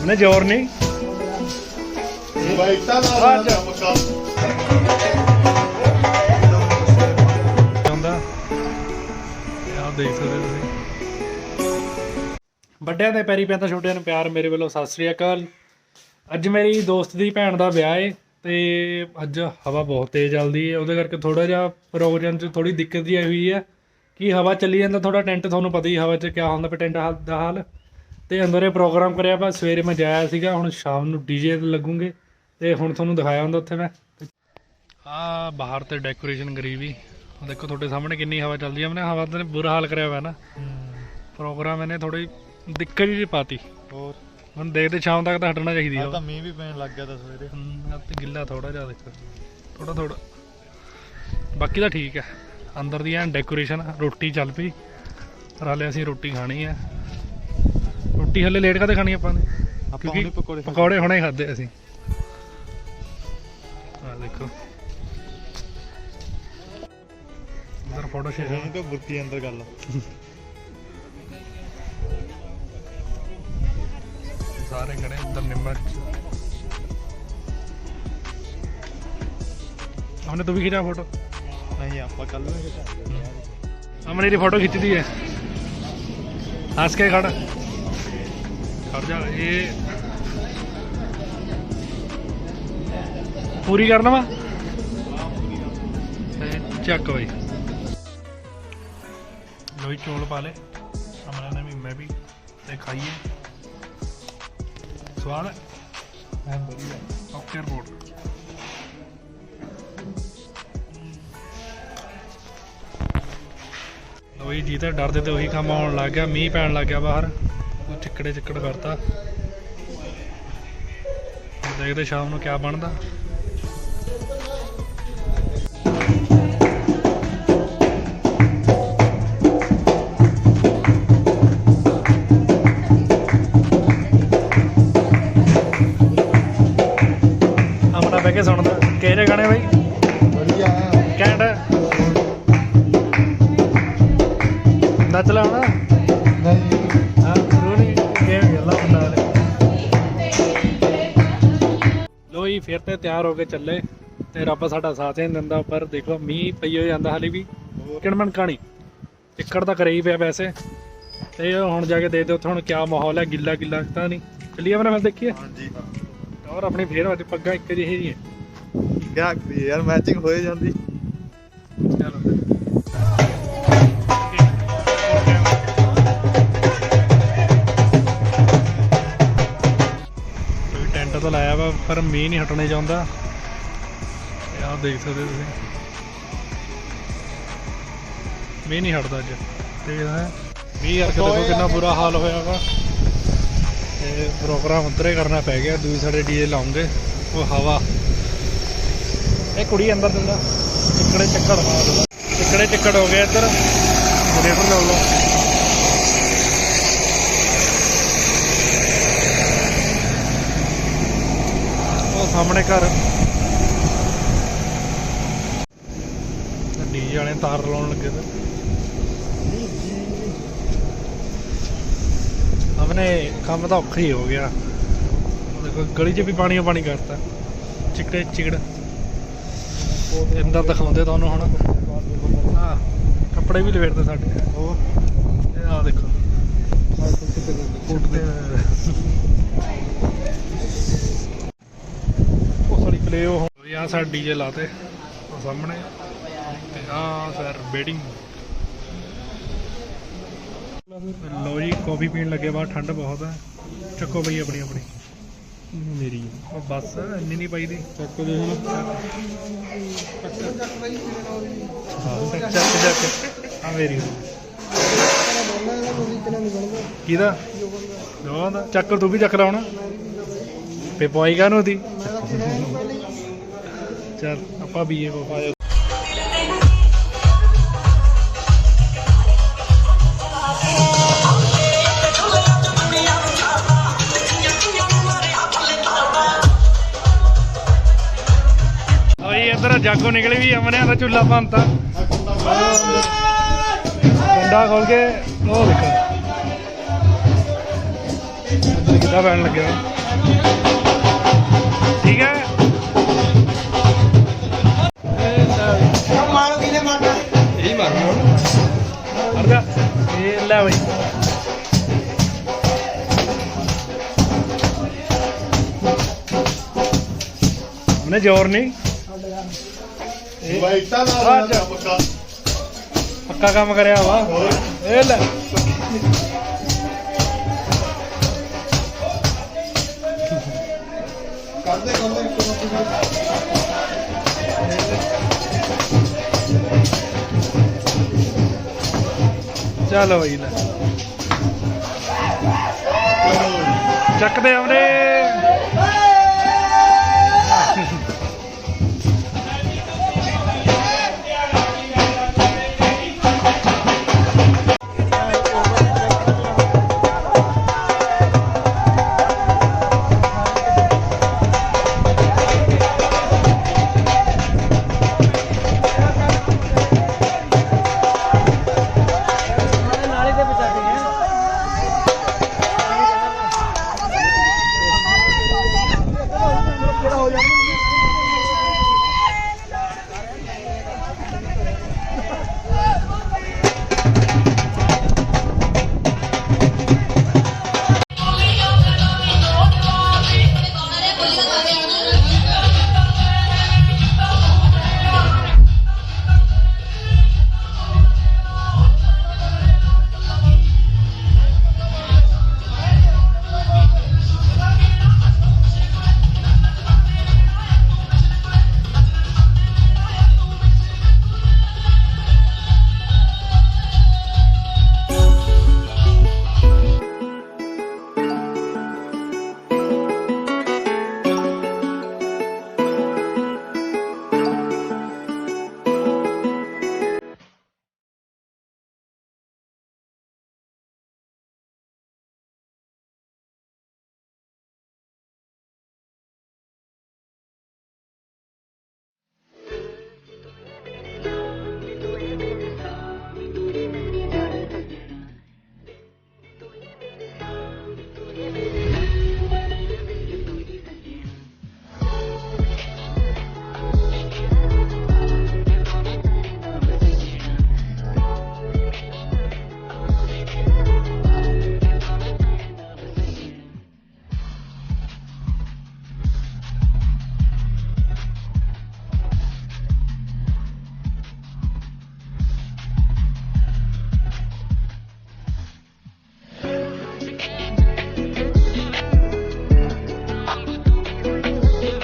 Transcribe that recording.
ਉਹਨੇ ਜ਼ੋਰ ਨਹੀਂ। ਬਾਈਟਾ ਦਾ ਆ ਜਾਂਦਾ ਆਹ ਦੇਖ ਸਕਦੇ ਹੋ ਤੁਸੀਂ। ਵੱਡਿਆਂ ਦੇ ਪੈਰੀ ਪੈਂਦਾ, ਛੋਟਿਆਂ ਨੂੰ ਪਿਆਰ ਮੇਰੇ ਵੱਲੋਂ, ਸਤਿ ਸ੍ਰੀ ਅਕਾਲ। ਅੱਜ ਮੇਰੀ ਦੋਸਤ ਦੀ ਭੈਣ ਦਾ ਵਿਆਹ ਏ, ਤੇ ਅੱਜ ਹਵਾ ਬਹੁਤ ਤੇਜ਼ ਚੱਲਦੀ ਹੈ ਉਹਦੇ ਕਰਕੇ ਥੋੜਾ ਜਿਹਾ ਪ੍ਰੋਗਰਾਮ 'ਚ ਥੋੜੀ ਦਿੱਕਤ ਜੀ ਆਈ ਹੋਈ ਹੈ ਕਿ ਹਵਾ ਚੱਲੀ ਜਾਂਦਾ? ਥੋੜਾ ਟੈਂਟ ਤੁਹਾਨੂੰ ਪਤਾ ਹੀ ਹਵਾ 'ਚ ਕਿਆ ਹੁੰਦਾ ਪਿਆ ਟੈਂਟ ਹਾਲ ਦਾ ਹਾਲ। ਤੇ ਅੰਦਰੇ ਪ੍ਰੋਗਰਾਮ ਕਰਿਆ ਵਾ ਸਵੇਰੇ ਮੈਂ ਜਾਇਆ ਸੀਗਾ ਹੁਣ ਸ਼ਾਮ ਨੂੰ ਡੀਜੇ ਤੇ ਲੱਗੂਗੇ ਤੇ ਹੁਣ ਤੁਹਾਨੂੰ ਦਿਖਾਇਆ ਹੁੰਦਾ ਉੱਥੇ ਮੈਂ। ਆ ਬਾਹਰ ਤੇ ਡੈਕੋਰੇਸ਼ਨ ਕਰੀ ਵੀ। ਉਹ ਦੇਖੋ ਤੁਹਾਡੇ ਸਾਹਮਣੇ ਕਿੰਨੀ ਹਵਾ ਚੱਲਦੀ ਹੈ ਉਹਨੇ ਹਵਾ ਦਾ ਬੁਰਾ ਹਾਲ ਕਰਿਆ ਹੋਇਆ ਨਾ। ਪ੍ਰੋਗਰਾਮ ਇਹਨੇ ਥੋੜੀ ਦਿੱਕਤ ਜੀ ਪਾਤੀ। ਹੋਰ? ਹੁਣ ਦੇਖਦੇ ਸ਼ਾਮ ਤੱਕ ਤਾਂ ਹਟਣਾ ਚਾਹੀਦੀ ਆ ਆ ਤਾਂ ਮੀਂਹ ਵੀ ਪੈਣ ਲੱਗ ਗਿਆ ਤਾਂ ਸਵੇਰੇ। ਤੇ ਗਿੱਲਾ ਥੋੜਾ ਜਿਹਾ ਦੇਖੋ। ਥੋੜਾ ਥੋੜਾ ਬਾਕੀ ਤਾਂ ਠੀਕ ਹੈ। ਅੰਦਰ ਦੀ ਐ ਡੈਕੋਰੇਸ਼ਨ ਰੋਟੀ ਚੱਲ ਪਈ। ਰਾਲੇ ਅਸੀਂ ਰੋਟੀ ਖਾਣੀ ਹੈ ਰੋਟੀ ਹਲੇ ਲੇਟ ਕਦੇ ਖਾਣੀ ਆਪਾਂ ਨੇ? ਆਪਾਂ ਹੁਣੇ ਪਕੌੜੇ ਪਕੌੜੇ ਹੁਣੇ ਖਾਦੇ ਅਸੀਂ। ਆ ਦੇਖੋ। ਅੰਦਰ ਫੋਟੋ ਸ਼ੇਅਰ ਤਾਂ ਬੁਰਤੀ ਅੰਦਰ ਗੱਲ ਸਾਰੇ ਖੜੇ ਅੰਦਰ ਨਿੰਮਕ ਹਮਨੇ ਤੂੰ ਵੀ ਖਿਚਾ ਫੋਟੋ ਨਹੀਂ ਆਪਾਂ ਕੱਲ ਨੂੰ ਖਿਚਾ ਹਮਨੇ ਦੀ ਫੋਟੋ ਖਿੱਚਦੀ ਦੀ ਹੈ। ਹੱਸ ਕੇ ਖੜਾ। ਪੂਰੀ ਕਰ ਲਵਾਂ ਚੱਕ ਬਈ। ਲੋਈ ਚੋਲ ਪਾ ਲੈ। ਅਮਰਾ ਨੇ ਵੀ ਮੈਂ ਵੀ ਤੇ ਖਾਈਏ। ਸਵਾਦ ਹੈ? ਵਧੀਆ। Okay report. ਲੋਈ ਜੀ ਤਾਂ ਡਰਦੇ ਤੇ ਉਹੀ ਕੰਮ ਆਉਣ ਲੱਗ ਗਿਆ ਮੀਂਹ ਪੈਣ ਲੱਗ ਗਿਆ ਬਾਹਰ। ਉਹ ਚਿੱਕੜੇ ਚਿੱਕੜ ਕਰਤਾ। ਦੇਖਦੇ ਸ਼ਾਮ ਨੂੰ ਕਿਆ ਬਣਦਾ। ਆਪਣਾ ਬਹਿ ਕੇ ਸੁਣਦਾ। ਕਿਹੜੇ ਗਾਣੇ ਬਾਈ? ਜੀ ਫਿਰ ਤੇ ਤਿਆਰ ਹੋ ਕੇ ਚੱਲੇ ਤੇ ਰੱਬ ਸਾਡਾ ਸਾਥ ਹੀ ਨਹੀਂ ਦਿੰਦਾ ਪਰ ਦੇਖੋ ਮੀਂਹ ਪਈ ਹੋ ਜਾਂਦਾ ਹਲੇ ਵੀ। ਕਿਣਮਣ ਕਹਾਣੀ। ਟਿੱਕੜ ਤਾਂ ਕਰੇ ਹੀ ਪਿਆ ਵੈਸੇ। ਤੇ ਹੁਣ ਜਾ ਕੇ ਦੇਖਦੇ ਉੱਥੇ ਹੁਣ ਕਿਆ ਮਾਹੌਲ ਹੈ ਗਿੱਲਾ ਗਿੱਲਾ ਤਾਂ ਨਹੀਂ। ਚੱਲੀਏ ਮੇਰਾ ਫਿਰ ਦੇਖੀਏ। ਹਾਂਜੀ। ਔਰ ਆਪਣੀ ਫੇਰ ਅੱਜ ਪੱਗਾਂ ਇੱਕ ਜਿਹੀ ਹੀ ਹੈ। ਕਿਆ ਯਾਰ ਮੈਚਿੰਗ ਹੋਏ ਜਾਂਦੀ। ਕੋਈ ਤਾਂ ਲਾਇਆ ਵਾ, ਪਰ ਮੀਂਹ ਨਹੀਂ ਹਟਣੇ ਚਾਹੁੰਦਾ। ਆਹ ਦੇਖ ਸਕਦੇ ਤੁਸੀਂ। ਮੀਂਹ ਨਹੀਂ ਹਟਦਾ ਅੱਜ। ਤੇ ਮੀਂਹ ਕਰਕੇ ਦੇਖੋ ਕਿੰਨਾ ਬੁਰਾ ਹਾਲ ਹੋਇਆ ਵਾ। ਤੇ ਪ੍ਰੋਗਰਾਮ ਉੱਧਰੇ ਕਰਨਾ ਪੈ ਗਿਆ ਦੂਜੀ ਸਾਡੇ ਡੀਜੇ ਲਾਉਂਗੇ ਉਹ ਹਵਾ। ਇਹ ਕੁੜੀ ਅੰਦਰ ਦਿੰਦਾ। ਚਿੱਕੜੇ ਚੱਕੜ ਮਾਰਦਾ। ਚਿੱਕੜੇ ਚੱਕੜ ਹੋ ਗਿਆ ਇੱਧਰ। ਜਨਰੇਟਰ ਲਾ ਲਓ ਉਹ ਸਾਹਮਣੇ ਘਰ। ਡੀਜੇ ਵਾਲੇ ਤਾਰ ਲਾਉਣ ਲੱਗੇ ਤੇ। ਆਪਣੇ ਕੰਮ ਤਾਂ ਔਖਾ ਹੀ ਹੋ ਗਿਆ। ਦੇਖੋ ਗਲੀ 'ਚ ਵੀ ਪਾਣੀ ਪਾਣੀ ਕਰਤਾ। ਚਿੱਕੜੇ ਚਿਕੜ ਅੰਦਰ ਦਿਖਾਉਂਦੇ ਤੁਹਾਨੂੰ ਹੁਣ। ਹਾਂ ਕੱਪੜੇ ਵੀ ਲਵੇਟਦੇ ਸਾਡੇ। ਉਹ ਇਹ ਆਹ ਦੇਖੋ। ਫੁੱਟਦੇ ਉਹ ਸਾਡੀ ਪਲੇ ਉਹ ਆ ਸਾਡਾ ਡੀਜੇ ਲਾਤੇ ਉਹ ਸਾਹਮਣੇ। ਤੇ ਆ ਸਰ ਬੇਡਿੰਗ ਲੋ ਜੀ ਕਾਫੀ ਪੀਣ ਲੱਗੇ ਬਾਹਰ ਠੰਡ ਬਹੁਤ ਹੈ ਚੱਕੋ ਬਈ ਆਪਣੀ ਆਪਣੀ। ਮੇਰੀ। ਉਹ ਬਸ ਇੰਨੀ ਨਹੀਂ ਪਾਈਦੀ। ਚੱਕ ਦੇ ਹੁਣ। ਚੱਕ ਚੱਕ ਆ ਮੇਰੀ। ਕਿਹਦਾ? ਦੋਵਾਂ ਦਾ। ਚੱਕ ਤੂੰ ਵੀ ਚੱਕ ਲਾ ਹੁਣ। ਫੇ ਪਵਾਈ ਕਾਹਨੂੰ ਦੀ ਚੱਲ, ਆਪਾਂ ਬੀਏ ਕੋ ਪਾਇਆ ਓਏ ਇੱਧਰ ਜਾਗੋ ਨਿਕਲੀ ਵੀ, ਅਮਨਿਆਂ ਦਾ ਚੁੱਲਾ ਪੰਤਾ ਕੁੰਡਾ ਖੋਲ ਕੇ, ਉਹ ਦੇਖੋ। ਸਿੱਧਾ ਪੈਣ ਲੱਗਿਆ। ਇਹ ਬਈ ਉਹਨੇ ਜ਼ੋਰ ਨਹੀਂ ਇਹ ਬਾਈਟਾ ਆ ਪੱਕਾ ਪੱਕਾ ਕੰਮ ਕਰਿਆ ਵਾ ਇਹ ਲੈ ਕਰਦੇ ਕਰਦੇ ਇੱਕ ਚਲੋ ਬਈ ਲੈ। ਚੱਕਦੇ ਆਵਰੇ